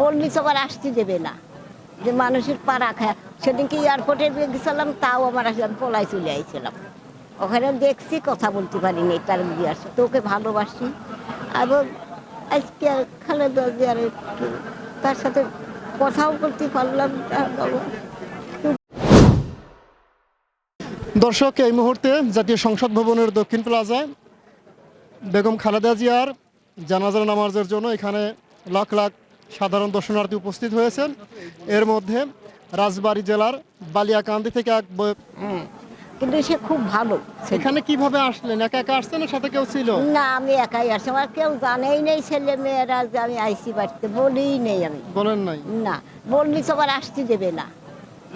বললি তো আবার আসতে দেবে না। যে মানুষের পা রাখা সেদিনকে এয়ারপোর্টে গেছিলাম, তাও আমার আসলে আমি পলাই চলে আইছিলাম। ওখানে দেখছি, কথা বলতে পারিনি তার বিয়ার সাথে ওকে ভালোবাসি। এবং আজকে আর খালেদা জিয়ার একটু তার সাথে কথাও করতে পারলাম দর্শক, এই মুহূর্তে জাতীয় সংসদ ভবনের দক্ষিণ প্লাজায় বেগম খালেদা জিয়ার জানাজার নামাজের জন্য এখানে লাখ লাখ সাধারণ দর্শনার্থী উপস্থিত হয়েছেন। এর মধ্যে রাজবাড়ী জেলার বালিয়াকান্দি থেকে এক হ্যাঁ কিন্তু সে খুব ভালো। এখানে কীভাবে আসলেন? একা একা আসছেন না সাথে কেউ ছিল? না আমি একাই আসছি। আমার কেউ জানেই নেই ছেলে মেয়েরা যে আমি আইসি বাড়িতে বলেই নেই আমি। বলেন নাই? না বললি আবার আসতে দেবে না।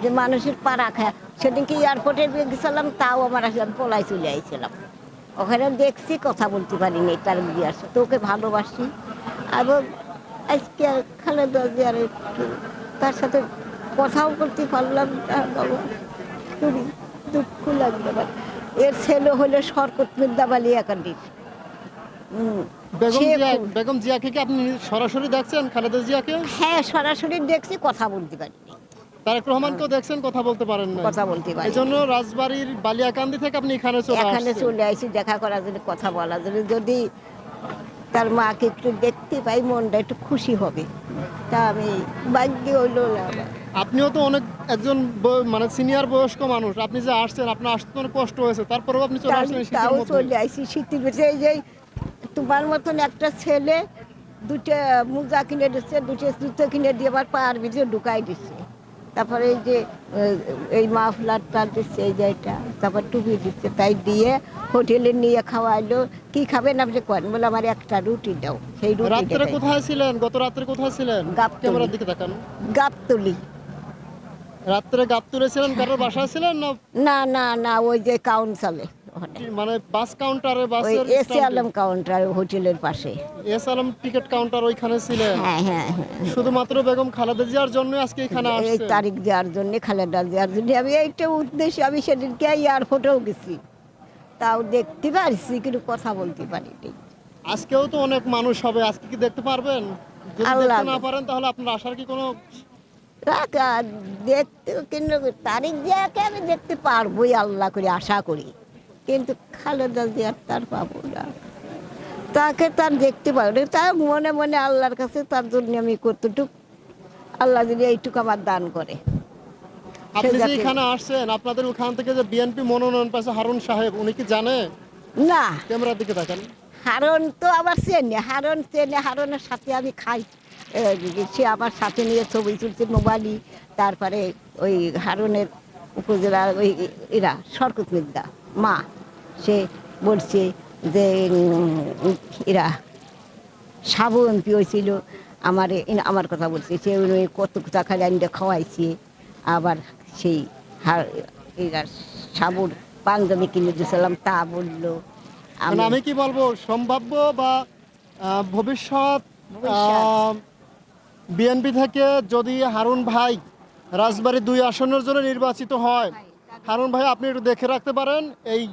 যে মানুষের পা রাখা সেদিনকে এয়ারপোর্টে গেছিলাম তাও আমার আসলে আমি পলাই চলে আইছিলাম। ওখানে দেখছি কথা বলতে পারিনি তার বিয়ার সাথে ওকে ভালোবাসি। এবং আজকে খালেদা জিয়ার তার সাথে কথাও করতে পারলাম না বাবা। খুবই দুঃখ লাগবে এর ছেলে হলে শরকত একান্ডির বেগম জিয়াকে কি আপনি সরাসরি দেখছেন খালেদা জিয়াকে? হ্যাঁ সরাসরি দেখছি কথা বলতে পারিনি। তারেক রহমানকেও দেখছেন কথা বলতে পারেন না কথা বলতে পারি এই জন্য রাজবাড়ির বালিয়াকান্দি থেকে আপনি এখানে চলে এখানে চলে আসি দেখা করার জন্য কথা বলার জন্য। যদি তার মাকে একটু দেখতে পাই মনটা একটু খুশি হবে। তা আমি ভাগ্য হইল না আপনিও তো অনেক একজন মানে সিনিয়র বয়স্ক মানুষ আপনি যে আসছেন আপনার আসতে অনেক কষ্ট হয়েছে তারপরেও আপনি চলে আসলেন তাও চলে আসি শীতের ভিতরে এই যে তোমার মতন একটা ছেলে দুটো মোজা কিনে দিচ্ছে দুটো জুতো কিনে দিয়ে আবার পাহাড় ভিতরে ঢুকাই দিচ্ছে। তারপরে এই যে এই মাফলারটা দিচ্ছে এই যে এটা তারপর টুপি দিচ্ছে তাই দিয়ে হোটেলে নিয়ে খাওয়াইলো। কি খাবেন আপনি করেন বলে আমার একটা রুটি দাও। সেই রাত্রে রুটি কোথায় ছিলেন? গত রাত্রে কোথায় ছিলেন? গাবতলী। ক্যামেরার দিকে তাকান। গাবতলি। রাত্রে গাপ তুলেছিলেন কারোর বাসায় ছিলেন না? না না না ওই যে কাউন্সালে। মানে বাস কাউন্টারে বাসের এসি আলম কাউন্টার হোটেলের পাশে। এস আলম টিকিট কাউন্টার ওইখানে ছিলেন হ্যাঁ হ্যাঁ হ্যাঁ শুধুমাত্র বেগম খালেদা জিয়ার জন্য আজকে এখানে এই তারিখ দেওয়ার জন্য খালেদা দেওয়ার জন্য। আমি এইটা উদ্দেশ্যে আমি সেদিনকে এয়ারপোর্টেও গেছি। তাও দেখতে পারছি কিন্তু কথা বলতে পারিনি। আজকেও তো অনেক মানুষ হবে আজকে কি দেখতে পারবেন? যদি আল্লাহ দেখতে না পারেন তাহলে আপনার আসার কি কোনো দেখতে কিন্তু তারিখ দেওয়াকে আমি দেখতে পারবোই আল্লাহ করে আশা করি। কিন্তু খালেদা দেওয়ার তার পাবো না। তাকে তার দেখতে পাবো না। তার মনে মনে আল্লাহর কাছে তার জন্য আমি কতটুক আল্লাহ যদি এইটুকু আমার দান করে। আপনি যে এখানে আসছেন আপনাদের ওখান থেকে যে বিএনপি মনোনয়ন পাইছে হারুন সাহেব উনি কি জানে? না। ক্যামেরার দিকে তাকান হারন তো আবার চেনে হারন চেনে হারনের সাথে আমি খাই। সে আমার সাথে নিয়ে ছবি তুলছে মোবাইলই। তারপরে ওই হারনের উপজেলার ওই এরা শরকত মিদ্দা মা। সে বলছে যে এরা সাবু এমপি হয়েছিল আমার আমার কথা বলছে সে কত টাকা আনতে খাওয়াইছে। আবার সেই এরা সাবুর পাঞ্জাবি কিনে দিয়েছিলাম তা বলল। মানে আমি কি বলব সম্ভাব্য বা ভবিষ্যৎ ভবিষ্যৎ। বিএনপি থেকে যদি হারুন ভাই রাজবাড়ী দুই আসনের জন্য নির্বাচিত হয় হারুন ভাই আপনি একটু দেখে রাখতে পারেন এই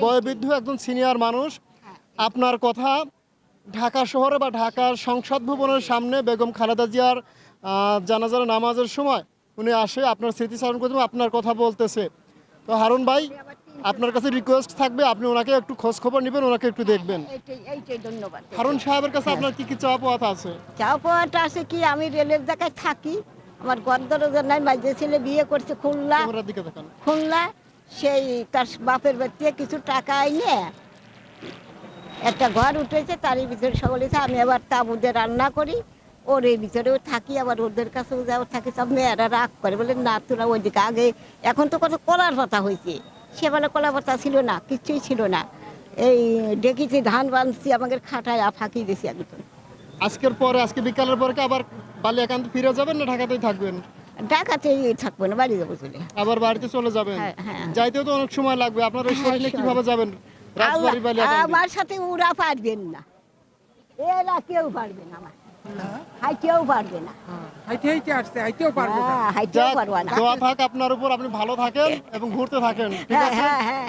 বয়বৃদ্ধ একজন সিনিয়র মানুষ আপনার কথা ঢাকা শহরে বা ঢাকার সংসদ ভবনের সামনে বেগম খালেদা জিয়ার জানাজার নামাজের সময় উনি আসে আপনার স্মৃতিচারণ করতে আপনার কথা বলতেছে। তো হারুন ভাই আপনার কাছে রিকোয়েস্ট থাকবে আপনি ওনাকে একটু খোঁজ খবর নেবেন ওনাকে একটু দেখবেন। ধন্যবাদ। হারুন সাহেবের কাছে আপনার কি কি চাওয়া পাওয়া আছে? চাও পাওয়াটা আছে কি আমি রেলের জায়গায় থাকি আমার গদ্দর নাই মাঝে ছেলে বিয়ে করছে খুলনা। খুলনা সেই তার বাপের বাড়ি কিছু টাকা এনে একটা ঘর উঠেছে, তারই ভিতরে সকলে আমি আবার তাবুতে রান্না করি, ওর এই ভিতরেও থাকি, আবার ওদের কাছেও যাও থাকি, সব মেয়েরা রাগ করে, বলে, না, তোরা ওইদিকে আগে, এখন তো কত কলার পাতা হয়েছে। সে বলে কলা পাতা ছিল না, কিচ্ছুই ছিল না। এই ডেকেছি, ধান বাঁধছি, আমাদের খাটায় ফাঁকি দিয়েছি একদম। আজকের পরে, আজকে বিকালের পরে আবার বালিয়াকান্দি ফিরে যাবেন না ঢাকাতেই থাকবেন? ঢাকাতেই থাকব না বাড়ি যাব চলে আবার বাড়িতে চলে যাবেন? হ্যাঁ, হ্যাঁ। যাইতেও তো অনেক সময় লাগবে। আপনার ওই হ্যাঁ, শরীরে কীভাবে যাবেন? আমার সাথে ওরা পারবেন না। এরা কেউ পারবে না আমার। হাই কেউ পারবে না। হাইটে হাইটে আসছে হাইটেও পারব না। হ্যাঁ হাইতেও যাক, না। দোয়া থাক আপনার উপর। আপনি ভালো থাকেন এবং ঘুরতে থাকেন। ঠিক হ্যাঁ আছে? হ্যাঁ হ্যাঁ।